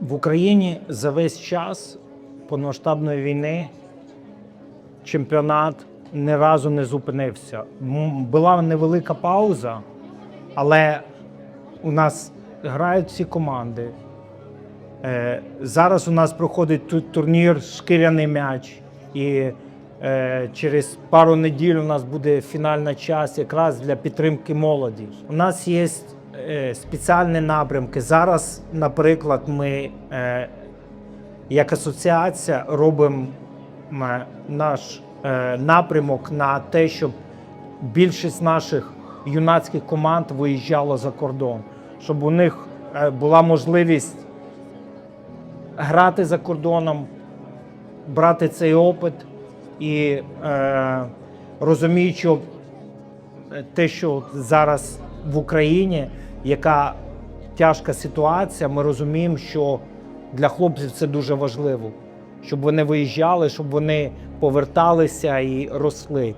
В Україні за весь час повномасштабної війни чемпіонат ні разу не зупинився. Була невелика пауза, але у нас грають всі команди. Е, Зараз у нас проходить турнір Шкіряний м'яч. І е, через пару неділь у нас буде фінальна час якраз для підтримки молоді. У нас є спеціальні напрямки. Зараз, наприклад, ми е, як асоціація робимо наш е, напрямок на те, щоб більшість наших юнацьких команд виїжджало за кордон, щоб у них е, була можливість грати за кордоном, брати цей опит і е, розуміючи е, те, що зараз в Україні, яка тяжка ситуація, ми розуміємо, що для хлопців це дуже важливо, щоб вони виїжджали, щоб вони поверталися і росли.